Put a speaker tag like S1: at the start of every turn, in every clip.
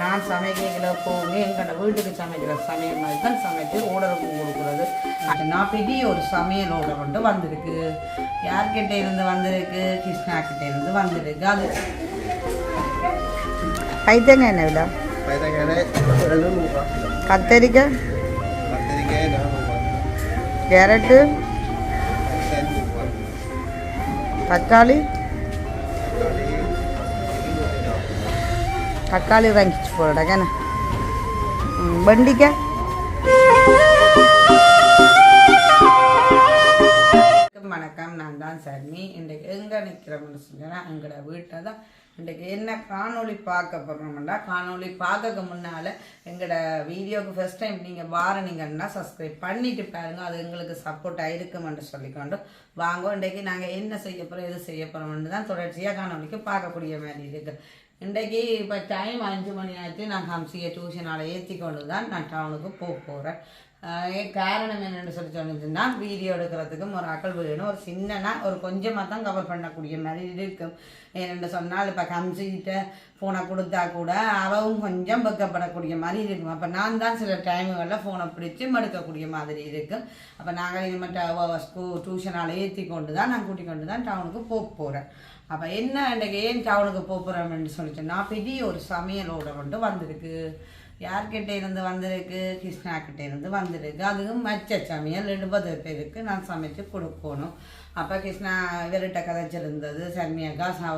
S1: நான் சமைக்கிற போகும் எங்கள் வீட்டுக்கு சமைக்கிற சமையல் மாதிரி தான் சமைத்து ஊடகம் கொடுக்குறது. நான் பெரிய ஒரு சமையல் ஓடர் கொண்டு வந்திருக்கு. யார்கிட்ட இருந்து வந்திருக்கு? கிருஷ்ணா கிட்ட இருந்து வந்திருக்கு. அது பைத்தங்க என்ன
S2: விழா
S1: கத்தரிக்காய் கேரட்டு? தக்காளி? தக்காளி வாங்கிச்சு போடக்கண்ணா வெண்டிக்காய் வணக்கம் நான் தான் சர்மி இன்றைக்கு எங்கே நிற்கிறோம்னு சொன்னா எங்களோட வீட்டை தான் இன்றைக்கு என்ன காணொளி பார்க்க போகிறோம்னா காணொளி பார்க்கக்கு முன்னால் எங்களோட வீடியோக்கு ஃபஸ்ட் டைம் நீங்கள் வாரனீங்கன்னா சப்ஸ்கிரைப் பண்ணிட்டு பாருங்க. அது எங்களுக்கு சப்போர்ட்டாக இருக்குமென்று சொல்லிக்கொண்டு வாங்க. இன்றைக்கு நாங்கள் என்ன செய்ய போகிறோம் எது செய்ய போகிறோம்னு தான் தொடர்ச்சியாக காணொலிக்கு பார்க்கக்கூடிய மாதிரி இருக்குது இன்றைக்கு இப்போ டைம் அஞ்சு மணி ஆச்சு. நான் ஹம்சியை டியூஷனால் ஏற்றி கொண்டு தான் நான் டவுனுக்கு போக போகிறேன் காரணம் என்னென்னு சொல்லி சொன்னதுன்னா வீடியோ எடுக்கிறதுக்கும் ஒரு அக்கல் வேணும். ஒரு சின்னனா ஒரு கொஞ்சமாக தான் கவர் பண்ணக்கூடிய மாதிரி இருக்கும். ஏன்னு சொன்னால் இப்போ ஹம்சிகிட்ட ஃபோனை கொடுத்தா கூட அவவும் கொஞ்சம் வெக்கப்படக்கூடிய மாதிரி இருக்கும். அப்போ நான் தான் சில டைமுகளில் ஃபோனை பிடிச்சி மடுக்கக்கூடிய மாதிரி இருக்கும். அப்போ நாங்கள் இனிமேட்டு ஸ்கூல் டியூஷனால் ஏற்றி கொண்டு தான் நான் கூட்டிக் கொண்டு தான் டவுனுக்கு போக போகிறேன் அப்போ என்ன இன்றைக்கு ஏன் டவுனுக்கு போகிறோம்னு சொல்லிட்டு நான் பெரிய ஒரு சமையலோட கொண்டு வந்திருக்கு. யார்கிட்ட இருந்து வந்திருக்கு? கிருஷ்ணா இருந்து வந்திருக்கு. அதுவும் மச்ச சமையல் எழுபது பேருக்கு நான் சமைச்சு கொடுக்கணும். அப்போ கிருஷ்ணா இவர்கிட்ட கதைச்சிருந்தது சர்மியாக்கா சா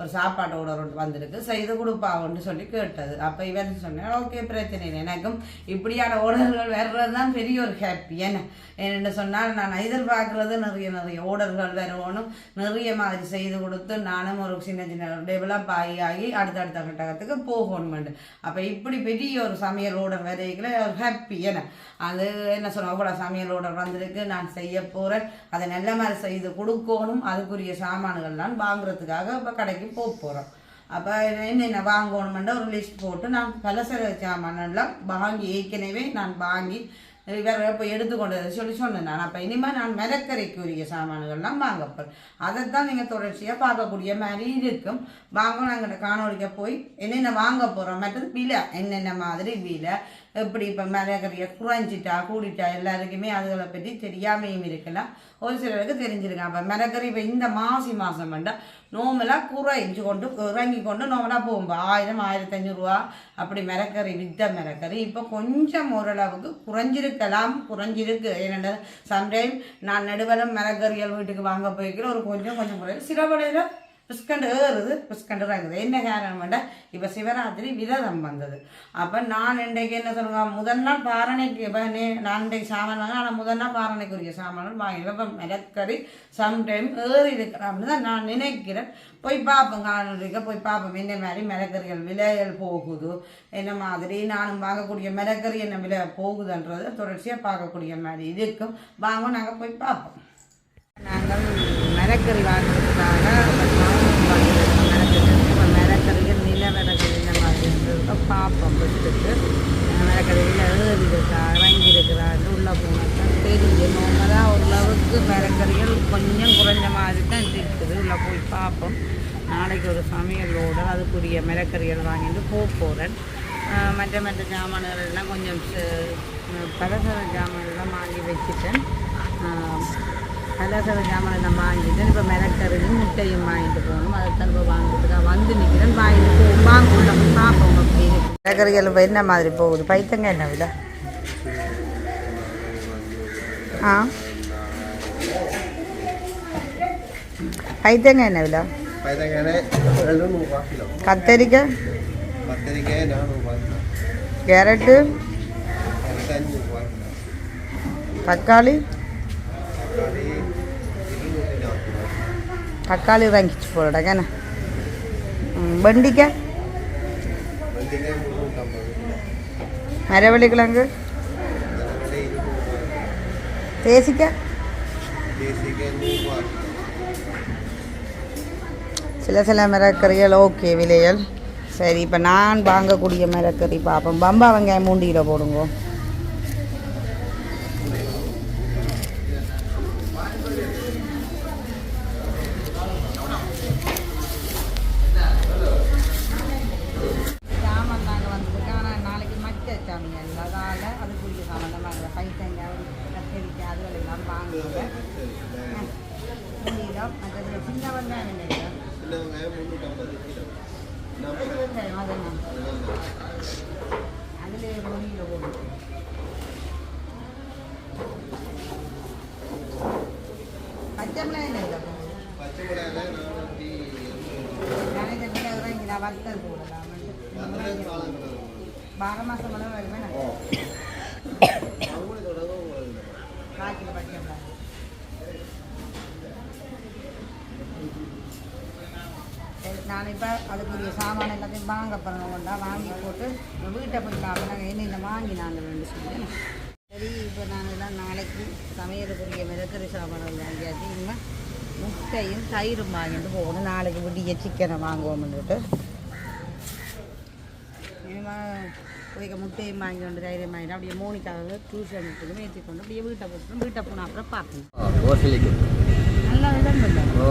S1: ஒரு சாப்பாட்டோட ஒன்று வந்திருக்கு. செய்து கொடுப்பாவுன்னு சொல்லி கேட்டது. அப்போ இவன் சொன்னேன் ஓகே பிரச்சனை இல்லை. எனக்கும் இப்படியான ஓடர்கள் வர்றது தான் பெரிய ஒரு ஹாப்பி என்ன? என்ன சொன்னால் நான் எதிர்பார்க்குறது நிறைய நிறைய ஓடர்கள் வரணும் நிறைய மாதிரி செய்து கொடுத்து நானும் ஒரு சின்ன சின்ன டெவலப் ஆகி ஆகி அடுத்தடுத்த கட்டகத்துக்கு போகணும் அப்போ இப்படி பெரிய ஒரு சமையல் ஓடர் வரைகளை ஒரு ஹாப்பி என்ன? அது என்ன சொல்லுவோம் அவ்வளோ சமையல் ஓடர் வந்திருக்கு. நான் செய்ய போகிறேன் அதை நல்ல மாதிரி செய்து கொடுக்கணும். அதுக்குரிய சாமான்கள்லாம் வாங்குறதுக்காக இப்போ கடைக்கு போக போகிறோம் அப்போ என்னென்ன வாங்கணுமெண்டா ஒரு லிஸ்ட் போட்டு நான் பலசர சாமானெல்லாம் வாங்கி ஏற்கனவே நான் வாங்கி வேறு இப்போ எடுத்துக்கொண்டு சொல்லி சொன்னேன் நான். அப்போ இனிமேல் நான் மிதக்கரைக்குரிய சாமான்கள்லாம் வாங்க போகிறேன் தான் நீங்கள் தொடர்ச்சியாக பார்க்கக்கூடிய மாதிரி இருக்கும். வாங்க நாங்கள் காணொலிக்க போய் என்னென்ன வாங்க போகிறோம் மற்றது விலை என்னென்ன மாதிரி விலை எப்படி இப்போ மிளகறியை குறைஞ்சிட்டா கூடிட்டா எல்லாருக்குமே அதுகளை பற்றி தெரியாமையும் இருக்கலாம். ஒரு சிலருக்கு தெரிஞ்சிருக்கான் அப்போ மிளகறி இப்போ இந்த மாசி மாதம் வேண்டாம் நோம்பலாக குறைஞ்சு கொண்டு இறங்கி கொண்டு நோம்பலாக போகும்போது ஆயிரம் ஆயிரத்தி ஐநூறுரூவா அப்படி மிளகறி வித்த மிளகறி இப்போ கொஞ்சம் ஓரளவுக்கு குறைஞ்சிருக்கலாம் குறைஞ்சிருக்கு. ஏன்னா சம்டைம் நான் நடுவலம் மிளகறிகள் வீட்டுக்கு வாங்க போய்க்கிற ஒரு கொஞ்சம் கொஞ்சம் குறையும் சில வடையில் பிஸ்கண்டு ஏறுது பிஸ்கண்டு இறங்குது. என்ன காரணம் வேண்டாம் இப்போ சிவராத்திரி விரதம் வந்தது. அப்போ நான் இன்றைக்கு என்ன சொல்லுங்க முதல் நாள் பாரணைக்கு இப்போ நே நான் இன்றைக்கு சாமான் வாங்க ஆனால் முதல் நாள் பாரணைக்குரிய சாமான் வாங்கிடுவேன் இப்போ மிளக்கறி சம்டைம் ஏறி இருக்கலாம்னு தான் நான் நினைக்கிறேன். போய் பார்ப்போம் காணொலிக்க போய் பார்ப்போம். என்ன மாதிரி மிளக்கறிகள் விலைகள் போகுது. என்ன மாதிரி நானும் வாங்கக்கூடிய மிளக்கறி என்ன விலை போகுதுன்றது தொடர்ச்சியாக பார்க்கக்கூடிய மாதிரி இருக்கும். வாங்க நாங்கள் போய் பார்ப்போம். நாங்கள் மரக்கறி வாங்குறதுக்காக மரக்கறிகள் நில மிளகறி இந்த மாதிரி இருந்திருக்கோம் பாப்பம் ஃபஸ்ட்டுக்கு மிளக்கறியில் ஏறி இருக்கா இறங்கி இருக்கிறாரு உள்ளே போனதான் தெரியும். நோம்பலாக ஓரளவுக்கு மரக்கறிகள் கொஞ்சம் குறைஞ்ச மாதிரி தான் இருக்குது. உள்ளே போய் பார்ப்போம். நாளைக்கு ஒரு சமையலோடு அதுக்குரிய மிளக்கறிகள் வாங்கிட்டு போக போகிறேன் மற்ற மற்ற ஜாமான்கள் எல்லாம் கொஞ்சம் பலசர ஜாமான்லாம் வாங்கி வச்சுட்டேன். கலசவ சாமான் நான் வாங்கிட்டேன் இப்போ மிளக்கறியும் முட்டையும் வாங்கிட்டு போகணும். அதைத்தான் இப்போ வாங்கிட்டு வந்து நிற்கிறேன் வாங்கிட்டு போகும் வாங்குள்ள பார்ப்போம் அப்படின்னு மிளக்கறிகள் இப்போ என்ன மாதிரி போகுது? பைத்தங்க என்ன விட ஆ? பைத்தங்க என்ன
S2: விட
S1: கத்தரிக்காய் கேரட்டு? தக்காளி
S2: രൂപ കിലോ
S1: தேசிக்காய்
S2: ദേശിക്ക നൂറ് രൂപ കിലോ
S1: சில சில மிரக்கறிகள் ஓகே விலைகள் சரி இப்போ நான் வாங்கக்கூடிய மிரக்கறி பார்ப்போம் பம்பா வெங்காயம் மூன்று கிலோ போடுங்க அதால் அதுக்குரிய சம்மந்தமாக கைத்தங்க கத்தரிக்காய் அதுகள் எல்லாம் புரியுதா? மற்றது சின்ன வெங்காயம் நினைக்கிறேன்
S2: சின்ன வெங்காயம்
S1: அதெல்லாம் அதில் மொழியில் போடுது பச்சை மிளகாய் இல்லை
S2: பச்சை மிளகாய்
S1: நான் வறுத்தது போடலாம்.
S2: பதினஞ்சு காலம் கிடக்கும்
S1: பார மாதம் கூட வருமே நான்
S2: அவங்களுக்கு தொடங்கும்
S1: காய்ச்சல் பச்சை மிளகாய் சரி, நான் இப்போ அதுக்குரிய வாங்க போகிறவங்கண்டா வாங்கி போட்டு வீட்டை போய் சாப்பிட என்ன வாங்கினாங்க ரெண்டு சொல்லி. சரி இப்போ நான் எல்லாம் நாளைக்கு சமையலுக்குரிய மிதக்கறி சாமான் வாங்கியாச்சு. இனிமேல் முட்டையும் தயிரும் வாங்கிட்டு போகணும். நாளைக்கு விடிய சிக்கனை வாங்குவோம்னுட்டு. இனிமேல் போய்க்க முட்டையும் வாங்கி கொண்டு தைரியம் வாங்கிட்டு அப்படியே மோனிக்காக டியூஷனுக்கு ஏற்றி கொண்டு அப்படியே வீட்டை போட்டு வீட்டை போனால் அப்புறம் பார்க்கணும் நல்லா
S2: ஓ.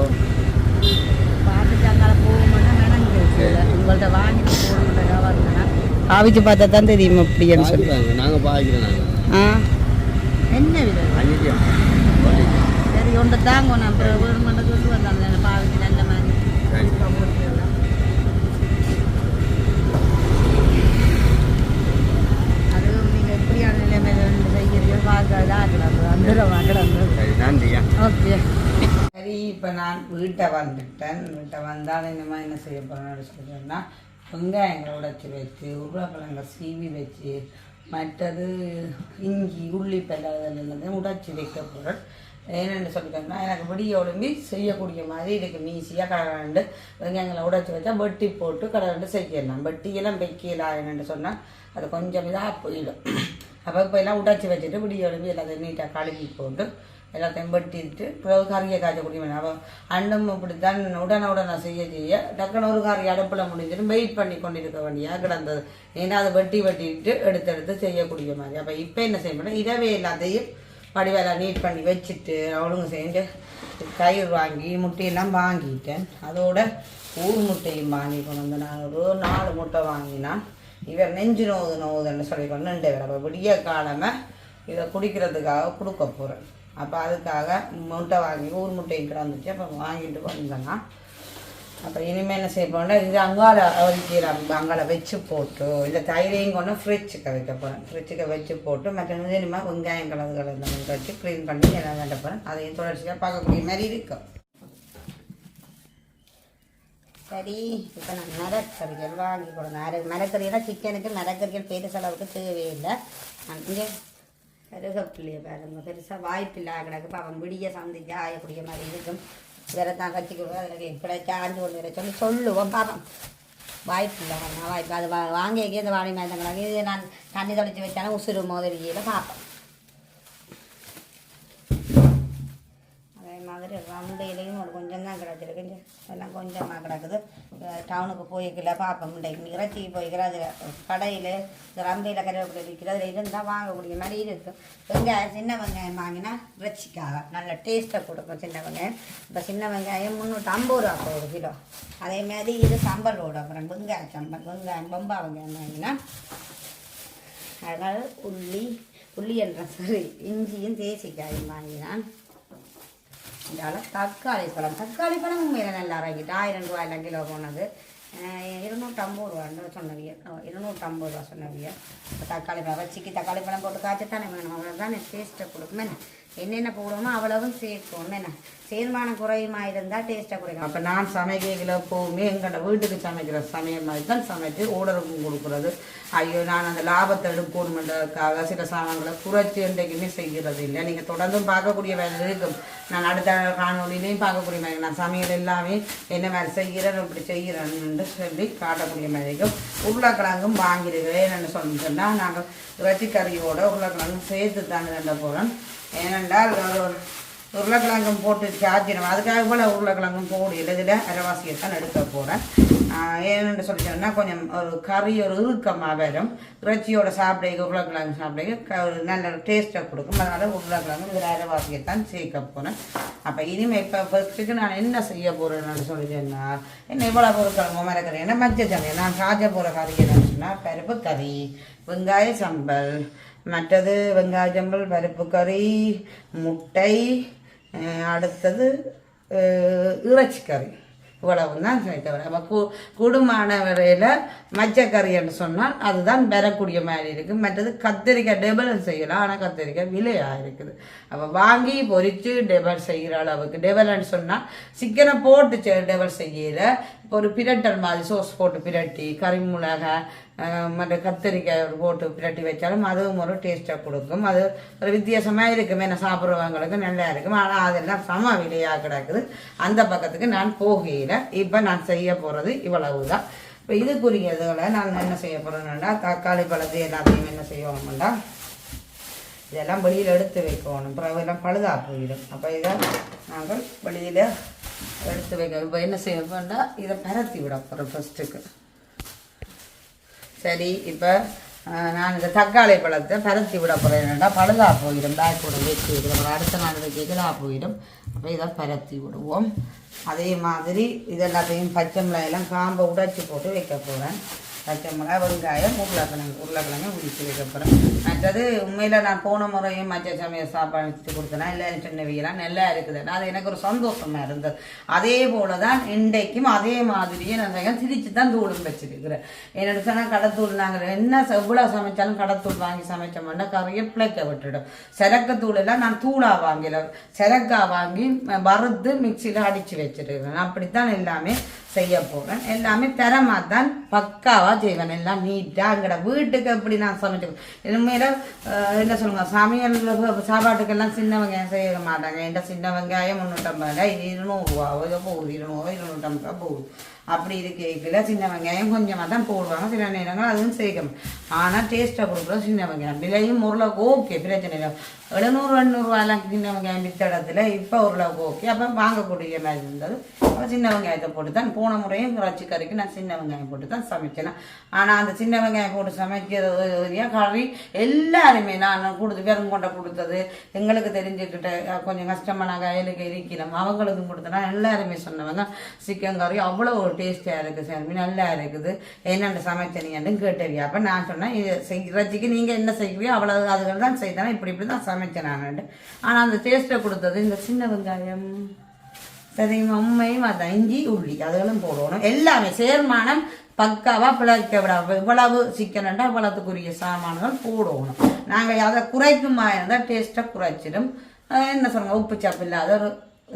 S1: பார்த்துட்டு போகும்போது நடந்து உங்கள்கிட்ட போகணுன்றதா வந்தேன் ஆவிச்சு பார்த்தா தான் தெரியும் அப்படின்னு சொல்லி.
S2: நாங்கள் பாய்க்கிறோம்
S1: ஆ? என்ன விதம் சரி ஒன்றை தாங்க நான் அப்புறம் ஒரு மணி கொண்டு வந்தாங்க பாவிச்சு நல்ல மாதிரி
S2: சரி.
S1: போட்டுக்கலாம். அதுவும் நீங்கள் எப்படியான நிலைமையில இருந்து செய்கிறீங்க பார்க்கறதா கிடந்து வந்துடுவா கிடந்து
S2: சரி நன்றியா
S1: ஓகே சரி இப்போ நான் வீட்டை வந்துட்டேன். வீட்டை வந்தால் இனிமேல் என்ன செய்ய போகிறேன்னு சொல்லிட்டேன்னா வெங்காயங்களை உடைச்சி வச்சு உருளைக்கிழங்க சீவி வச்சு மற்றது இஞ்சி உள்ளி பெல்லாதல் எல்லாத்தையும் உடைச்சி வைக்க போகிறேன் என்னென்னு சொல்லிட்டோம்னா எனக்கு விடிய உடம்பி செய்யக்கூடிய மாதிரி இதுக்கு ஈஸியாக கடகண்டு வெங்காயங்களை உடைச்சி வச்சா வெட்டி போட்டு கடகண்டு செய்யலாம். வெட்டியெல்லாம் வைக்கலாம் என்னென்னு சொன்னால் அது கொஞ்சம் இதாக போயிடும். அப்போ இப்போ எல்லாம் உடைச்சி வச்சுட்டு விடிய உடம்பி எல்லாத்தையும் நீட்டாக கழுவி போட்டு எல்லாத்தையும் வெட்டிட்டு பிறகு கறியை காய்ச்சக்கூடிய வேணும். அப்போ அண்டம் இப்படித்தான் உடனே உடனே செய்ய செய்ய டக்குனு ஒரு கறி அடுப்பில் முடிஞ்சிட்டு வெயிட் பண்ணி கொண்டிருக்க வேண்டியா கிடந்தது. ஏன்னா அதை வெட்டி வெட்டிட்டு எடுத்து எடுத்து செய்யக்கூடிய மாதிரி. அப்போ இப்போ என்ன செய்ய இதவே இரவே எல்லாத்தையும் வடிவேலாம் நீட் பண்ணி வச்சுட்டு அவளுங்க செஞ்சு தயிர் வாங்கி முட்டையெல்லாம் வாங்கிட்டேன். அதோட ஊர் முட்டையும் வாங்கி கொண்டு வந்து நான் ஒரு நாலு முட்டை வாங்கினான். இவர் நெஞ்சு நோது நோதுன்னு சொல்லி கொண்டு நின்று அப்போ விடிய காலமாக இதை குடிக்கிறதுக்காக கொடுக்க போகிறேன் அப்போ அதுக்காக முட்டை வாங்கி ஊர் முட்டையும் கிடந்துச்சு. அப்போ வாங்கிட்டு வந்தேன்னா அப்போ இனிமேல் என்ன செய்ய போனால் இது அங்கால அவரிக்கீரை அங்கால வச்சு போட்டு இந்த தயிரையும் கொண்டு ஃப்ரிட்ஜுக்கு வைக்க போகிறேன் ஃப்ரிட்ஜுக்கு வச்சு போட்டு மற்ற இனிமேல் வெங்காயம் கலந்துகள் எல்லாம் வச்சு க்ளீன் பண்ணி எல்லாம் வேண்ட போகிறேன் அதையும் தொடர்ச்சியாக பார்க்கக்கூடிய மாதிரி இருக்கும். சரி இப்போ நான் மரக்கறிகள் வாங்கி கொடுங்க. அரை மரக்கறியெல்லாம் சிக்கனுக்கு மரக்கறிகள் பெருசளவுக்கு தேவையில்லை. நான் இங்கே கருகப்பிள்ளைய பாருங்க. பெருசாக வாய்ப்பில்லை. கிடக்கு. பாவம் விடிய சந்திச்சு ஆயக்கூடிய மாதிரி இருக்கும். வேற தான் கட்சிக்கு அதில் கிடைச்சா ஆண்டு கொண்டு வர சொல்லி சொல்லுவோம். பாப்போம் வாய்ப்பில்லை. வாய்ப்பு அது வாங்கி வாங்கி இந்த வாடி மாதிரி இது நான் தண்ணி தொலைச்சி வச்சாலும் உசுறு மோதிரிக்கையில் பார்ப்போம் மாதிரி மாதிரி இலையும் ஒரு கொஞ்சம் தான் கிடச்சிருக்கு. இங்க எல்லாம் கொஞ்சமாக கிடக்குது. டவுனுக்கு போய்க்கல பார்ப்போம் இன்றைக்கு இறைச்சிக்கு போய்க்கிற அதில் கடையில் இந்த ரம்பையில் கருவேப்பிலை விற்கிற அதில் இருந்தால் வாங்கக்கூடிய மாதிரி இருக்கும் வெங்காயம் சின்ன வெங்காயம் வாங்கினா இறைச்சிக்காக நல்ல டேஸ்ட்டை கொடுக்கும் சின்ன வெங்காயம். இப்போ சின்ன வெங்காயம் முந்நூற்றி ஐம்பது ரூபா ஒரு கிலோ. அதே மாதிரி இது சம்பலோட அப்புறம் வெங்காய சம்பல் வெங்காயம் பொம்பா வெங்காயம் வாங்கினா அதனால் உள்ளி உள்ளி என்ற சரி இஞ்சியும் தேசிக்காயும் வாங்கினான் இதால் தக்காளி பழம். தக்காளி பழம் உண்மையில் நல்லா இறங்கிட்டு ஆயிரம் ரூபாயில் கிலோ போனது. இருநூற்றம்பது ரூபான்னு சொன்னவிய. இருநூற்றம்பது ரூபா சொன்னவிய. இப்போ தக்காளி பழம் வச்சிக்கு தக்காளி பழம் போட்டு காய்ச்சத்தானே வேணும் அவ்வளோதான் டேஸ்ட்டை கொடுக்குமே. என்னென்ன போடுவோமோ அவ்வளவும் சேர்க்கும் என்ன? சேர்மானம் குறையுமா இருந்தால் டேஸ்ட்டாக குறைக்கும். அப்போ நான் சமைக்கல போகுமே எங்களோட வீட்டுக்கு சமைக்கிற சமையல் மாதிரி தான் சமைச்சு ஓடருக்கும் கொடுக்குறது. ஐயோ நான் அந்த லாபத்தை எடுக்கணுமென்றதுக்காக சில சாமான்களை குறைச்சி என்றைக்குமே செய்கிறது இல்லை. நீங்கள் தொடர்ந்தும் பார்க்கக்கூடிய வேலை இருக்கும். நான் அடுத்த காணொலியிலையும் பார்க்கக்கூடிய மாதிரி நான் சமையல் எல்லாமே என்ன மாதிரி செய்கிறேன் இப்படி செய்கிறேன்னு சொல்லி காட்டக்கூடிய மாதிரி இருக்கும். உருளைக்கிழங்கும் வாங்கியிருக்கிறேன் என்னென்னு சொல்லி சொன்னால் நாங்கள் இறைச்சி கறியோட உருளைக்கிழங்கும் சேர்த்து தாங்க தண்ட போகிறோம் ஏனென்றால் ஒரு உருளைக்கிழங்கும் போட்டு சாச்சிடும் அதுக்காக போல் உருளைக்கிழங்கும் போடு இதில் அரைவாசியை தான் எடுக்க போகிறேன் ஏன்னு சொல்லி சொன்னால் கொஞ்சம் ஒரு கறி ஒரு இறுக்கமாக வரும். இறைச்சியோட சாப்பிட உருளைக்கிழங்கு சாப்பிட ஒரு நல்ல டேஸ்ட்டை கொடுக்கும். அதனால் உருளைக்கிழங்கு இதில் அரைவாசியை தான் சேர்க்க போகிறேன் அப்போ இனிமேல் இப்போ ஃபஸ்ட்டுக்கு நான் என்ன செய்ய போகிறேன்னு சொல்லி சொன்னால் என்ன இவ்வளோ பொருட்கள் மறக்கிறேன் என்ன மஞ்சள் சமையல் நான் காய்ச்ச போகிற கறி என்னன்னு சொன்னால் பருப்பு கறி வெங்காய சம்பல் மற்றது வெங்காயம்பல் பருப்பு கறி முட்டை அடுத்தது இறைச்சி கறி இவ்வளவு தான் தவிர. அப்போ கு குடும்பமான வரையில் மச்சக்கறின்னு சொன்னால் அதுதான் பெறக்கூடிய மாதிரி இருக்குது மற்றது கத்திரிக்காய் டெபல் செய்யலாம். ஆனால் கத்திரிக்காய் விலையாக இருக்குது. அப்போ வாங்கி பொரித்து டெபல் செய்கிற அளவுக்கு டெபல்னு சொன்னால் சிக்கனை போட்டு டெபல் செய்யல. ஒரு பிரட்டல் மாதிரி சோஸ் போட்டு பிரட்டி கறி மிளகாய் மற்ற கத்திரிக்காய் போட்டு பிரட்டி வச்சாலும் அதுவும் ஒரு டேஸ்ட்டாக கொடுக்கும். அது ஒரு வித்தியாசமாக இருக்கும். என்ன சாப்பிட்றவங்களுக்கு நல்லா இருக்கும். ஆனால் அதெல்லாம் சம விலையாக கிடக்குது. அந்த பக்கத்துக்கு நான் போகையில் இப்போ நான் செய்ய போகிறது இவ்வளவு தான் இப்போ இதுக்குரியதுகளை நான் என்ன செய்ய போகிறேன்னா தக்காளி பழத்தை எல்லாத்தையும் என்ன செய்வோம்னா இதெல்லாம் வெளியில் எடுத்து வைக்கணும். அப்புறம் அதெல்லாம் பழுதாக போயிடும். அப்போ இதை நாங்கள் வெளியில் எடுத்து வைக்க இப்போ என்ன செய்ய போறோம்னா இதை பரத்தி விட போகிறோம் ஃபஸ்ட்டுக்கு சரி இப்போ நான் இந்த தக்காளி பழத்தை பரத்தி விட போகிறேன் என்னென்னா பழுதாக போயிடும். பேக் கூட வச்சு வைக்கிறோம். அடுத்த நாள் வைக்கிறதா போயிடும். அப்போ இதை பரத்தி விடுவோம். அதே மாதிரி இதெல்லாத்தையும் பச்சை மிளகாயெல்லாம் காம்பை உடைச்சி போட்டு வைக்க போகிறேன் பச்சை மிளகாய் வெங்காயம் உருளைக்கிழங்கு உருளைக்கிழங்கு உரிச்சு வைக்க மற்றது உண்மையில் நான் போன முறையும் மற்ற சமையல் சாப்பாடு வச்சு கொடுத்தேன்னா இல்லை சின்ன வீலாம் நல்லா இருக்குதுன்னா அது எனக்கு ஒரு சந்தோஷமாக இருந்தது. அதே போல தான் இன்றைக்கும் அதே மாதிரியே நான் செய்ய தான் தூளும் வச்சிருக்கிறேன். என்னோட சொன்னால் கடத்தூள் நாங்கள் என்ன எவ்வளோ சமைச்சாலும் கடத்தூள் வாங்கி சமைச்சோம்னா கறியை பிழைக்க விட்டுடும். சிறக்கத்தூள் எல்லாம் நான் தூளாக வாங்கல. செரக்காய் வாங்கி வறுத்து மிக்சியில் அடித்து வச்சிருக்கிறேன். அப்படித்தான் எல்லாமே செய்ய போகிறேன் எல்லாமே தரமாக தான் பக்காவாக செய்வேன் எல்லாம் நீட்டாக எங்கட வீட்டுக்கு எப்படி நான் சமைச்சு இனிமேல் என்ன சொல்லுங்க சமையல் சாப்பாட்டுக்கெல்லாம் சின்ன வெங்காயம் செய்ய மாட்டாங்க. என்கிட்ட சின்ன வெங்காயம் முந்நூற்றம்பது ரூபாய் இது இருநூறுவா போகுது இருநூறுவா இருநூற்றம்பது ரூபா போகுது. அப்படி இருக்கைக்குள்ள சின்ன வெங்காயம் கொஞ்சமாக தான் போடுவாங்க. சில நேரங்கள் அதுவும் சேர்க்கணும் ஆனால் டேஸ்ட்டாக கொடுக்குறது சின்ன வெங்காயம். விலையும் ஓரளவுக்கு ஓகே பிரச்சனை இல்லை. எழுநூறு எண்ணூறுவாலாம் சின்ன வெங்காயம் வித்த இடத்துல இப்போ ஓரளவுக்கு ஓகே அப்போ வாங்கக்கூடிய மாதிரி இருந்தது. அப்போ சின்ன வெங்காயத்தை போட்டு தான் போன முறையும் இறைச்சி கறிக்கு நான் சின்ன வெங்காயம் போட்டு தான் சமைச்சேன். ஆனால் அந்த சின்ன வெங்காயம் போட்டு சமைக்கிறது கறி எல்லாருமே நான் கொடுத்து வெறும் கொண்ட கொடுத்தது. எங்களுக்கு தெரிஞ்சுக்கிட்ட கொஞ்சம் கஷ்டமாக நாங்கள் அயலுக்கு இருக்கிறோம் அவங்களுக்கும் கொடுத்தனா. எல்லாருமே சொன்னவங்க சிக்கன் கறி அவ்வளோ டேஸ்ட்டாக டேஸ்டியாக இருக்குது சார் நல்லா இருக்குது. என்னென்ன சமைச்சனீங்கன்னு கேட்டவியா அப்போ நான் சொன்னேன் செய் இறைச்சிக்கு நீங்கள் என்ன செய்வியோ அவ்வளோ அதுகள் தான் செய்தானே இப்படி இப்படி தான் சமைச்சேன் நான். ஆனால் அந்த டேஸ்ட்டை கொடுத்தது இந்த சின்ன வெங்காயம். சரி உண்மையும் அதான் இஞ்சி உள்ளி அதுகளும் போடணும். எல்லாமே சேர்மானம் பக்காவாக பிழைக்க விட இவ்வளவு சிக்கனண்டா இவ்வளவுக்குரிய சாமான்கள் போடணும். நாங்கள் அதை குறைக்குமா இருந்தால் டேஸ்ட்டை குறைச்சிடும். என்ன சொல்லுங்கள் உப்பு சாப்பு இல்லாத ஒரு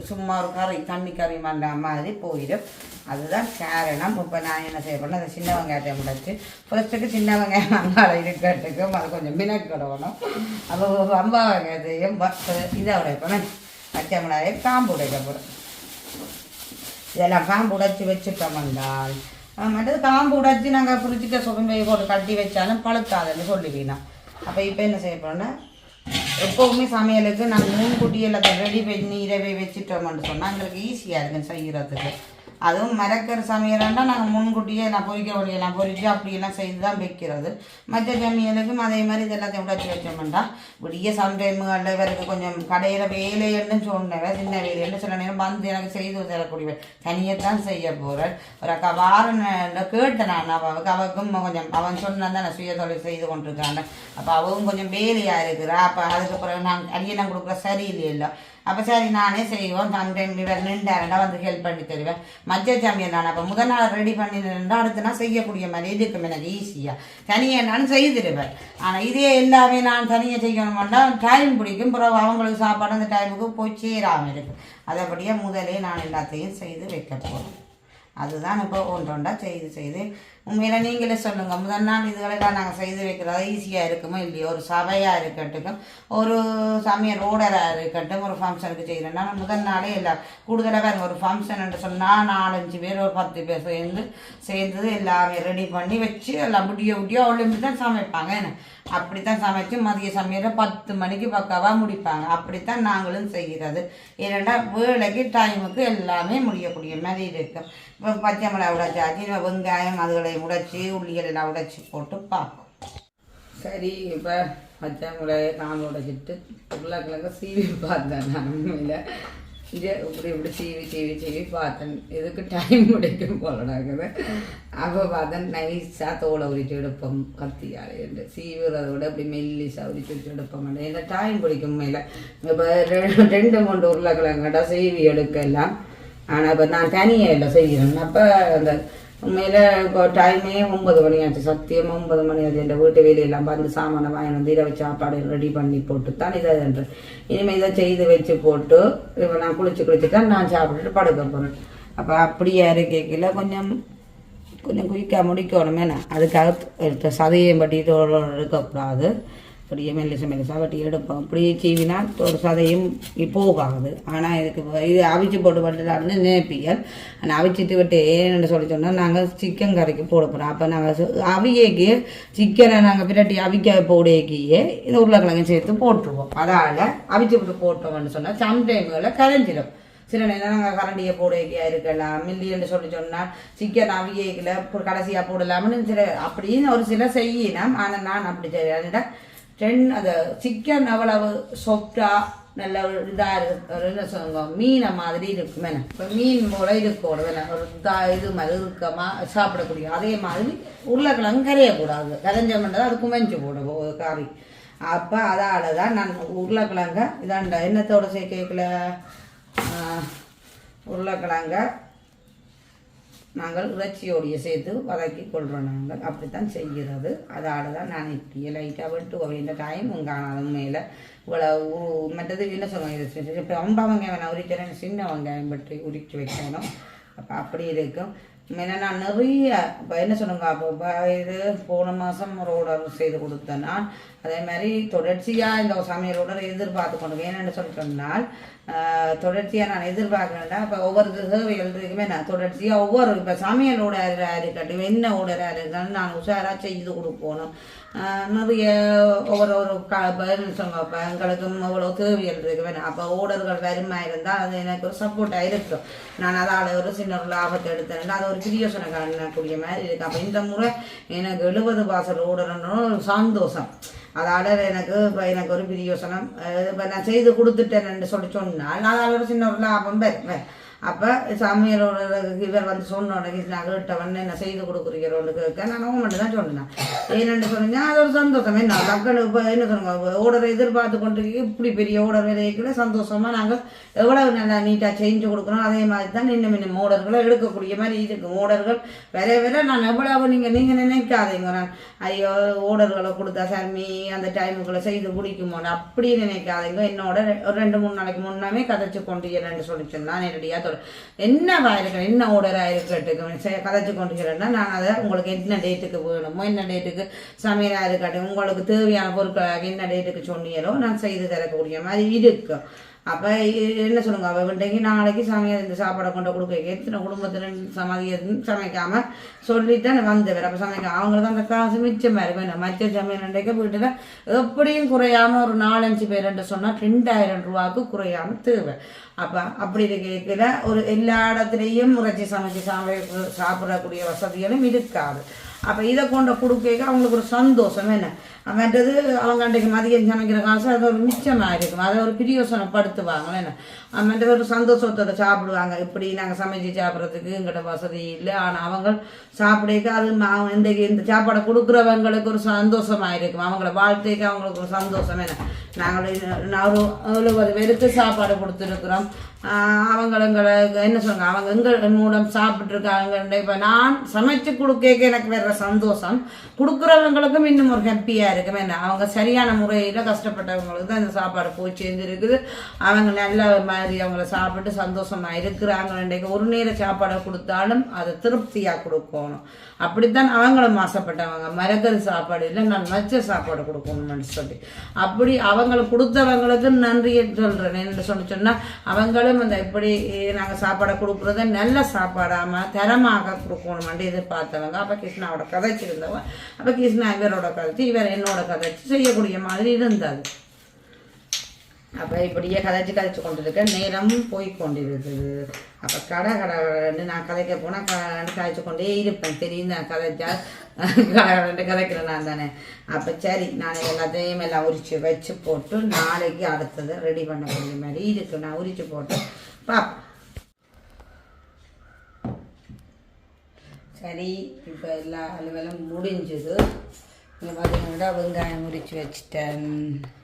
S1: சும்மா ஒரு கறி தண்ணி கறி மண்ட மாதிரி போயிடும். அதுதான் காரணம். இப்போ நான் என்ன செய்ய போனால் அந்த சின்ன வெங்காயத்தை முடிச்சு ஃபர்ஸ்ட்டுக்கு சின்ன வெங்காயம் வெங்காயம் இருக்கிறதுக்கும் அது கொஞ்சம் மினக்கிடணும். அப்போ அம்பா வெங்காயத்தையும் இதை உடைப்பேன் பச்சை மிளகாயும் காம்பு உடைக்க இதெல்லாம் காம்பு உடைச்சி வச்சுட்டோம் என்றால் மற்றது காம்பு உடைச்சி நாங்கள் ஃப்ரிட்ஜுக்கு சுகம்பை போட்டு கட்டி வச்சாலும் பழுத்தாதுன்னு சொல்லுவீனா அப்போ இப்போ என்ன செய்ய போறோம்னா எப்போவுமே சமையலுக்கு நாங்கள் முன்கூட்டி எல்லாத்தையும் ரெடி பண்ணி இரவே வச்சுட்டோம்னு சொன்னால் எங்களுக்கு ஈஸியாக இருக்குன்னு செய்கிறதுக்கு அதுவும் மரக்கறி சமையலாண்டா நாங்கள் முன்கூட்டியே நான் பொரிக்க வழியெல்லாம் பொறிச்சு அப்படியெல்லாம் செய்து தான் வைக்கிறது. மற்ற சமையலுக்கும் அதே மாதிரி இதெல்லாத்தையும் எல்லாத்தையும் உடைச்சி வச்சோம்னா விடிய சம்டைம்களில் இவருக்கு கொஞ்சம் கடையில் வேலைன்னு சொன்னவ சின்ன வேலைன்னு சில நேரம் வந்து எனக்கு செய்து தரக்கூடிய தனியத்தான் செய்ய போகிறேன் ஒரு அக்கா வாரம் கேட்டேன் நான் அவளுக்கு அவளுக்கும் கொஞ்சம் அவன் சொன்னா தான் சுய தொழில் செய்து கொண்டிருக்காங்க அப்போ அவவும் கொஞ்சம் வேலையாக இருக்கிறா. அப்போ அதுக்கப்புறம் நான் அரியெல்லாம் கொடுக்குற சரியில்லையில்ல அப்போ சரி நானே செய்வோம் சம்டைம் இவர் நின்றாருண்டா வந்து ஹெல்ப் பண்ணி தருவேன். மஞ்ச சமையல் நான் அப்போ முதல் நாள் ரெடி பண்ணி நின்றா அடுத்து நான் செய்யக்கூடிய மாதிரி இருக்கும் எனக்கு ஈஸியாக தனியாக நான் செய்திருவேன் ஆனால் இதே எல்லாமே நான் தனியாக செய்யணும்னா டைம் பிடிக்கும். பிறகு அவங்களுக்கு சாப்பாடு அந்த டைமுக்கு போய் சேராமல் இருக்கும். அதைப்படியே முதலே நான் எல்லாத்தையும் செய்து வைக்க போகிறேன் அதுதான் இப்போ ஒன்றொண்டா செய்து செய்து உண்மையில நீங்களே சொல்லுங்க. முதல் நாள் இதுகளெல்லாம் நாங்கள் செய்து வைக்கிறது ஈஸியாக இருக்குமோ இல்லையோ? ஒரு சபையாக இருக்கட்டும் ஒரு சமையல் ஓடராக இருக்கட்டும் ஒரு ஃபங்க்ஷனுக்கு செய்கிறோம்னா முதல் நாளே எல்லாம் கூடுதலாக பாருங்க ஒரு ஃபங்க்ஷன் சொன்னால் நாலஞ்சு பேர் ஒரு பத்து பேர் சேர்ந்து சேர்ந்து எல்லாமே ரெடி பண்ணி வச்சு எல்லாம் முடிய முடிய ஒளிம்பி தான் சமைப்பாங்க என்ன? அப்படித்தான் சமைச்சு மதிய சமையல பத்து மணிக்கு பக்காவாக முடிப்பாங்க. அப்படித்தான் நாங்களும் செய்கிறது. ஏன்னா வேலைக்கு டைமுக்கு எல்லாமே முடியக்கூடிய மாதிரி இருக்கும் இப்போ பச்சை மிளகா உடைச்சாச்சு வெங்காயம் அதுகளை உடைச்சி உள்ளிகள் எல்லாம் உடைச்சி போட்டு பார்ப்போம். சரி இப்போ பச்சை மிளகாய் நான் உடைச்சிட்டு உருளைக்கிழங்கு சீவி பார்த்தேன் நான் உண்மையில் இது இப்படி இப்படி சீவி சீவி சீவி பார்த்தேன் இதுக்கு டைம் முடிக்கும் போல நடக்குது அப்போ பார்த்தேன் நைஸாக தோலை உரிச்சு எடுப்போம் கத்தியால் என்று சீவுறதை விட அப்படி மெல்லிசாக உரிச்சு வச்சு எடுப்போம் இந்த டைம் பிடிக்கும் மேலே இப்போ ரெண்டு மூணு உருளைக்கிழங்கடா சீவி எடுக்கலாம் ஆனால் இப்போ நான் தனியாக இல்லை செய்கிறேன் அப்போ அந்த உண்மையில் இப்போ டைமே ஒன்பது மணி ஆச்சு சத்தியமாக ஒன்பது மணி ஆச்சு இந்த வீட்டு வேலையெல்லாம் வந்து சாமானை வாங்கி வந்து இரவு சாப்பாடு ரெடி பண்ணி போட்டு தான் இதை என்று. இனிமேல் இதை செய்து வச்சு போட்டு இப்போ நான் குளிச்சு குளிச்சுட்டா நான் சாப்பிட்டுட்டு படுக்க போகிறேன் அப்போ அப்படியே கேட்கல கொஞ்சம் கொஞ்சம் குயிக்காக முடிக்கணுமே நான் அதுக்காக எடுத்த சதையும் பட்டிட்டு எடுக்கக்கூடாது. அப்படியே மெல்லிச மெல்லிசாக வட்டி எடுப்போம். அப்படியே சீவினா ஒரு சதையும் போகாது. ஆனால் இதுக்கு இது அவிச்சு போட்டு பட்டுலான்னு நேப்பியல் ஆனால் அவிச்சிட்டு விட்டு ஏன்னு சொல்லி சொன்னால் நாங்கள் சிக்கன் கறிக்கு போட போகிறோம் அப்போ நாங்கள் அவியக்கு சிக்கனை நாங்கள் பிரட்டி அவிக்க போடையக்கியே இந்த உருளைக்கிழங்கு சேர்த்து போட்டுருவோம். அதால் அவிச்சு விட்டு போட்டோம்னு சொன்னால் சம்டைம்களில் கரைஞ்சிடும் சில நேரம் நாங்கள் கரண்டியை போடையா இருக்கலாம் மில்லின்னு சொல்லி சொன்னால் சிக்கன் அவியக்கில் கடைசியாக போடலாம்னு சில அப்படின்னு ஒரு சில செய்யணும். ஆனால் நான் அப்படி செய்யறேன் ரெண்டு அந்த சிக்கன் அவ்வளவு சொப்டா நல்ல ஒரு இதாக இருக்கு ஒரு என்ன சொல்லுங்க மீனை மாதிரி இருக்கும் இப்போ மீன் போல இருக்கும் ஒரு இதாக இது மாதிரி இருக்கமாக சாப்பிடக்கூடிய அதே மாதிரி உருளைக்கிழங்கு கரையக்கூடாது கரைஞ்சோம்ன்றது அது குமைஞ்சு போடும் ஒரு கறி. அப்போ அதால் தான் நான் உருளைக்கிழங்க இதாண்ட என்னத்தோட சேர்க்கல உருளைக்கிழங்க நாங்கள் இறைச்சியோடைய சேர்த்து வதக்கி கொள்கிறோம் நாங்கள். அப்படித்தான் செய்கிறது. அதால் தான் நான் இப்படி லைட்டாக விட்டு வேண்டிய டைம் காணாது மேலே இவ்வளோ மற்றது என்ன சொல்லுவாங்க இப்போ ரொம்ப வெங்காயம் உரிக்கிறேன் சின்ன வெங்காயம் பற்றி உரிச்சு வைக்கணும். அப்போ அப்படி இருக்கும். மேலே நான் நிறைய இப்போ என்ன சொல்லுங்க அப்போ இது போன மாதம் ஒரு ஆர்டர் செய்து கொடுத்தேன் நான். அதே மாதிரி தொடர்ச்சியாக இந்த சமையல் எதிர்பார்த்து கொண்டு வேணும்னு சொல்லி சொன்னால் தொடர்ச்சியாக நான் எதிர்பார்க்குறேன்னா இப்போ ஒவ்வொரு தேவைகள் இருக்குமே நான் தொடர்ச்சியாக ஒவ்வொரு இப்போ சமையல் ஓடராக இருக்கட்டும் என்ன ஓடராக இருந்தாலும் நான் உஷாராக செய்து கொடுக்கணும். நிறைய ஒவ்வொரு ஒரு க பதில் சொல்லுங்க இப்போ எங்களுக்கும் இவ்வளோ தேவைகள் இருக்குமே அப்போ ஓடர்கள் வருமா இருந்தால் அது எனக்கு ஒரு சப்போர்ட்டாக இருக்கும். நான் அதால் ஒரு சின்ன ஒரு லாபத்தை எடுத்தேன் அது ஒரு பிரியோசனை காணக்கூடிய மாதிரி இருக்குது அப்போ இந்த முறை எனக்கு எழுபது பாசல் ஓடுறன்னு ஒரு சந்தோஷம். அதால் எனக்கு இப்போ எனக்கு ஒரு பிரியோசனம். இப்போ நான் செய்து கொடுத்துட்டேன்னு சொல்லி சொன்னால் அதால் ஒரு சின்ன ஒரு லாபம் பெறுவேன் அப்போ சாமியாரோட இவர் வந்து சொன்ன உடனே நான் கேட்டவன் என்ன செய்து கொடுக்குறீங்களோன்னு கேட்க நான் மட்டும் தான் சொன்னேன் ஏன்னு சொன்னீங்க அது ஒரு சந்தோஷம் என்ன டக்குனு இப்போ என்ன சொல்லுங்க ஓடரை எதிர்பார்த்து கொண்டு இப்படி பெரிய ஓடர் விதைக்குள்ள சந்தோஷமாக நாங்கள் எவ்வளவு நல்லா நீட்டாக செஞ்சு கொடுக்குறோம். அதே மாதிரி தான் இன்னும் இன்னும் ஓடர்களை எடுக்கக்கூடிய மாதிரி இருக்கும். ஓடர்கள் வேற வேற நான் எவ்வளவு நீங்கள் நீங்கள் நினைக்காதீங்க. நான் ஐயோ ஓடர்களை கொடுத்தா சாமி அந்த டைமுக்குள்ளே செய்து குடிக்குமோன்னு அப்படி நினைக்காதீங்க. என்னோட ரெ- ஒரு ரெண்டு மூணு நாளைக்கு முன்னாமே கதைச்சு கொண்டு இரண்டு சொல்லி சொன்னால் நேரடியாக என்ன என்னவா என்ன ஓர்டராக இருக்கட்டும் கதைச்சு கொண்டு இருக்கிறேன்னா நான் அதை உங்களுக்கு என்ன டேட்டுக்கு வேணுமோ என்ன டேட்டுக்கு சமையலாக இருக்கட்டும் உங்களுக்கு தேவையான பொருட்களாக என்ன டேட்டுக்கு சொன்னீங்களோ நான் செய்து தரக்கூடிய மாதிரி இருக்கும். அப்போ என்ன சொல்லுங்க? அவள் இன்றைக்கு நாளைக்கு சமையல் இந்த சாப்பாடை கொண்டு கொடுக்க எத்தனை குடும்பத்தில் சமைய சமைக்காம சொல்லித்தான் வந்தவர். அப்போ சமைக்க அவங்களுக்கு அந்த காசு மிச்சமாக இருக்கும் நம்ம மத்திய சமையல் இன்றைக்கு வீட்டில் எப்படியும் குறையாம ஒரு நாலஞ்சு பேருன்ற சொன்னால் ரெண்டாயிரம் ரூபாவுக்கு குறையாம தேவை. அப்போ அப்படி கேட்கல. ஒரு எல்லா இடத்துலையும் உரைச்சி சமைச்சு சாமி சாப்பிடக்கூடிய வசதிகளும் இருக்காது. அப்போ இதை கொண்டு கொடுக்க அவங்களுக்கு ஒரு சந்தோஷம் என்ன? மற்றது அவங்க அன்றைக்கு மதியம் சமைக்கிற காசு அது ஒரு மிச்சமாக இருக்கும். அதை ஒரு பிரியோசனப்படுத்துவாங்க என்ன? மற்ற ஒரு சந்தோஷத்தோட சாப்பிடுவாங்க. இப்படி நாங்கள் சமைச்சு சாப்பிட்றதுக்கு எங்கிட்ட வசதி இல்லை. ஆனால் அவங்க சாப்பிடக்க அது ம- இன்றைக்கு இந்த சாப்பாடை கொடுக்குறவங்களுக்கு ஒரு சந்தோஷமாக இருக்கும். அவங்கள வாழ்க்கைக்கு அவங்களுக்கு ஒரு சந்தோஷம் என்ன? நாங்கள் நான் ஒரு எழுபது பேருக்கு சாப்பாடு கொடுத்துருக்குறோம். அவங்களுங்களை என்ன சொல்லுங்க அவங்க எங்கள் மூலம் சாப்பிட்ருக்காங்க இப்போ நான் சமைச்சு கொடுக்க எனக்கு வேற சந்தோஷம் கொடுக்குறவங்களுக்கும் இன்னும் ஒரு ஹாப்பியாக இருக்கும். என்ன அவங்க சரியான முறையில் கஷ்டப்பட்டவங்களுக்கு தான் இந்த சாப்பாடு போய் சேர்ந்துருக்குது. அவங்க நல்ல மாதிரி அவங்கள சாப்பிட்டு சந்தோஷமா இருக்கிறாங்க இன்றைக்கு ஒரு நேர சாப்பாடை கொடுத்தாலும் அதை திருப்தியாக கொடுக்கணும். அப்படித்தான் அவங்களும் ஆசைப்பட்டவங்க. மரக்கறி சாப்பாடு இல்லை நான் மச்ச சாப்பாடு கொடுக்கணும்னு சொல்லி. அப்படி அவங்களுக்கு கொடுத்தவங்களுக்கு நன்றியை சொல்கிறேன் என்ன சொல்லி சொன்னால் அவங்களும் அந்த இப்படி நாங்கள் சாப்பாடை கொடுக்குறத நல்ல சாப்பாடாம தரமாக கொடுக்கணும்னு எதிர்பார்த்தவங்க. அப்போ கிருஷ்ணாவோட கதைச்சிருந்தவங்க அப்போ கிருஷ்ணா இவரோட கதைச்சு இவர் என்னோட கதைச்சு செய்யக்கூடிய மாதிரி இருந்தது. அப்போ இப்படியே கதைச்சு கதைச்சு கொண்டிருக்க நேரமும் போய் கொண்டிருக்குது அப்போ கடை கடை நான் கதைக்க போனால் கடை கதைச்சு கொண்டே இருப்பேன். தெரியும் நான் கதைச்சா கடை கடை கதைக்கிறேன் நான் தானே. அப்போ சரி நான் எல்லாத்தையும் எல்லாம் உரிச்சு வச்சு போட்டு நாளைக்கு அடுத்தது ரெடி பண்ணக்கூடிய மாதிரி இருக்கு. நான் உரிச்சு போட்டு பார்ப்பேன் சரி இப்போ எல்லா அலுவலும் முடிஞ்சது. இங்கே பார்த்தீங்கன்னா வெங்காயம் முறித்து வச்சுட்டேன்.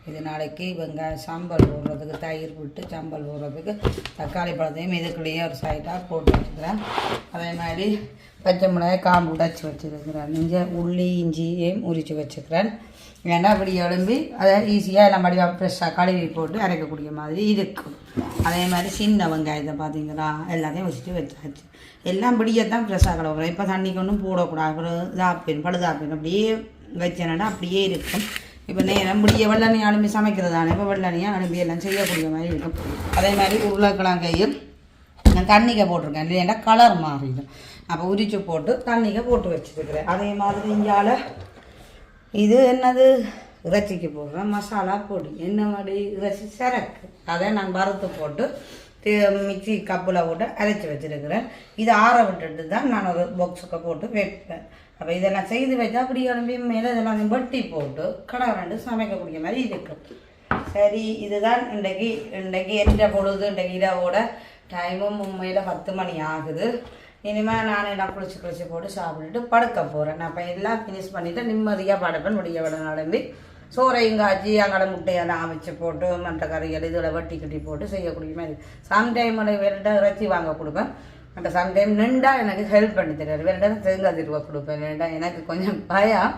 S1: இது நாளைக்கு வெங்காயம் சாம்பல் போடுறதுக்கு தயிர் விட்டு சாம்பல் போடுறதுக்கு தக்காளி பழத்தையும் இதுக்குள்ளேயே ஒரு சைடாக போட்டு வச்சுக்கிறேன். அதே மாதிரி பச்சை மிளகாய் காம்பு உடைச்சி வச்சுருக்கிறேன். நீங்கள் உள்ளி இஞ்சியையும் உரித்து வச்சுக்கிறேன். ஏன்னா அப்படி எழும்பி அதை ஈஸியாக எல்லாம் மடிவாக ஃப்ரெஷ்ஷாக கழுவி போட்டு அரைக்கக்கூடிய மாதிரி இருக்கும். அதே மாதிரி சின்ன வெங்காயத்தை பார்த்தீங்களா? எல்லாத்தையும் வச்சுட்டு வச்சாச்சு. எல்லாம் பிடியத்தான் ஃப்ரெஷ்ஷாக கழுவுறேன் இப்போ தண்ணிக்கு ஒன்றும் போடக்கூடாது. அப்புறம் இதாப்பின் அப்படியே வச்சேன்னா அப்படியே இருக்கும். இப்போ நேரம் முடிய வெள்ளனி அனுப்பி சமைக்கிறதானே இப்போ வெள்ளனியாக அனுப்பி எல்லாம் செய்யக்கூடிய மாதிரி இருக்கும். அதே மாதிரி உருளைக்கிழங்கையும் நான் தண்ணிக்கை போட்டிருக்கேன் இல்லைன்னா கலர் மாறிடும். அப்போ உரிச்சு போட்டு தண்ணிக்கை போட்டு வச்சுருக்கிறேன் அதே மாதிரி இங்கால இது என்னது? இறைச்சிக்கு போடுறேன் மசாலா பொடி. என்ன மாதிரி இறைச்சி சரக்கு. அதை நான் வறுத்து போட்டு மிக்சி மிக்ஸி கப்பில் போட்டு அரைச்சி வச்சுருக்கிறேன். இதை ஆற விட்டுட்டு தான் நான் ஒரு பாக்ஸுக்கு போட்டு வைப்பேன். அப்போ இதெல்லாம் செய்து வச்சா அப்படி கிளம்பி மேலே இதெல்லாம் வெட்டி போட்டு கடை ரெண்டு சமைக்கக்கூடிய மாதிரி இருக்கும். சரி இதுதான் இன்றைக்கு இன்றைக்கு என்ற பொழுது இன்றைக்கு இரவோட டைமும் உண்மையில் பத்து மணி ஆகுது. இனிமேல் நான் எல்லாம் குளிச்சு குளிச்சு போட்டு சாப்பிட்டுட்டு படுக்க போகிறேன் நான் இப்போ எல்லாம் ஃபினிஷ் பண்ணிவிட்டு நிம்மதியாக படுப்பேன். முடிய விட நடம்பி சோறையும் காய்ச்சி அங்கே முட்டையெல்லாம் அமைச்சு போட்டு மற்ற கறிகள் இதில் வட்டி கட்டி போட்டு செய்யக்கூடிய மாதிரி. சம்டைம் வேறுட இறைச்சி வாங்க கொடுப்பேன். அந்த சம்டைம் நின்றா எனக்கு ஹெல்ப் பண்ணி தருவார். இவர்கிட்ட தேங்காய் திருவா கொடுப்பேன் வேண்டா எனக்கு கொஞ்சம் பயம்.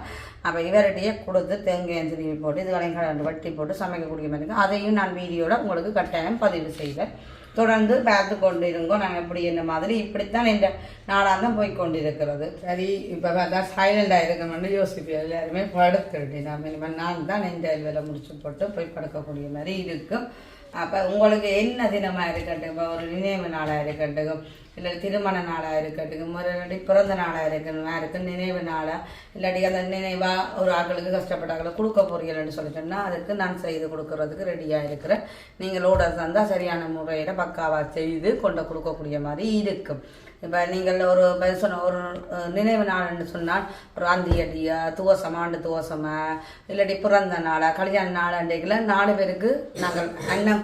S1: அப்போ இவர்கிட்டயே கொடுத்து தேங்காய் திருவி போட்டு இதுகளையும் கலந்து வட்டி போட்டு சமைக்கக்கூடிய மாதிரி இருக்கும் அதையும் நான் வீடியோவில் உங்களுக்கு கட்டாயம் பதிவு செய்வேன். தொடர்ந்து பார்த்து கொண்டு இருங்கோ நாங்கள் இப்படி என்ன மாதிரி இப்படித்தான் இந்த நாளாக தான் போய் கொண்டிருக்கிறது. சரி இப்போ பார்த்தா சைலண்டாக இருக்கணும்னு யோசிப்பேன் எல்லாருமே படுத்துருட்டி நான் இனிமேல் நான் தான் நெஞ்சாயில் வேலை முடிச்சு போட்டு போய் படுக்கக்கூடிய மாதிரி இருக்கும். அப்போ உங்களுக்கு என்ன தினமாக இருக்கட்டும்? இப்போ ஒரு நினைவு நாளாக இருக்கட்டும் இல்லை திருமண நாளாக இருக்கட்டும் முறையாடி பிறந்த நாளாக இருக்கணும் யாருக்கு நினைவு நாளாக இல்லாட்டி அந்த நினைவாக ஒரு ஆட்களுக்கு கஷ்டப்பட்ட ஆட்களை கொடுக்க போறீங்கன்னு சொல்லிட்டோம்னா அதுக்கு நான் செய்து கொடுக்கறதுக்கு ரெடியாக இருக்கிறேன். நீங்கள் ஓடர் தந்தால் சரியான முறையில் பக்காவாக செய்து கொண்டு கொடுக்கக்கூடிய மாதிரி இருக்கும். இப்போ நீங்கள் ஒரு சொன்ன ஒரு நினைவு நாள்னு சொன்னால் ஒரு அந்தியடியா துவசமாக ஆண்டு இல்லாட்டி பிறந்த நாளா கல்யாண நாள் நாலு பேருக்கு நாங்கள் அன்னம்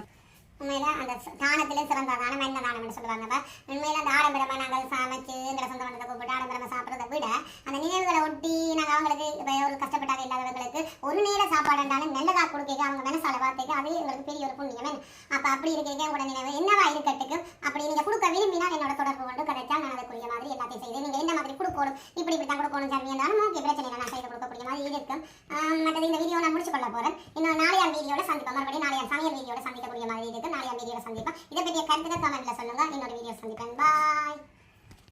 S3: உண்மையில அந்த ச- தானத்திலே சிறந்த தானம் என்ன தானம்னு சொல்லுவாங்க உண்மையில அந்த ஆடம்பரமா நாங்கள் சமைச்சு எங்களை சொந்த பந்தத்தை கூப்பிட்டு ஆடம்பரமா சாப்பிட்றதை விட அந்த நினைவுகளை ஒட்டி நாங்கள் அவங்களுக்கு இப்போ ஒரு கஷ்டப்பட்டாத இல்லாதவர்களுக்கு ஒரு நேர சாப்பாடு இருந்தாலும் நல்லதா கொடுக்க அவங்க மனசால வார்த்தைக்கு அது எங்களுக்கு பெரிய ஒரு புண்ணியம். என்ன? அப்ப அப்படி இருக்க உங்களோட நினைவு என்னவா இருக்கட்டுக்கு அப்படி நீங்க கொடுக்க விரும்பினால் என்னோட தொடர்பு கொண்டு கிடைச்சா நான் அதுக்குரிய மாதிரி எல்லாத்தையும் செய்து நீங்க என்ன மாதிரி கொடுக்கணும் இப்படி இப்படி தான் கொடுக்கணும் சாமி இருந்தாலும் ஓகே பிரச்சனை இல்லை நான் செய்து கொடுக்கக்கூடிய மாதிரி இருக்கும். மற்றது இந்த வீடியோ நான் முடிச்சு கொள்ள போறேன். இன்னும் நாளையார் வீடியோட சந்திப்போம். மறுபடியும் நாளையார் சமையல் வீடியோட சந்திக்கக்கூடிய மாதிரி இருக்கும். நாளைய வீடியோட சந்திப்போம். இதை பற்றிய கருத்துக்கள் கமெண்ட்ல சொல்லுங்க. இன்னொரு வீடியோ சந்திப்பேன். பாய்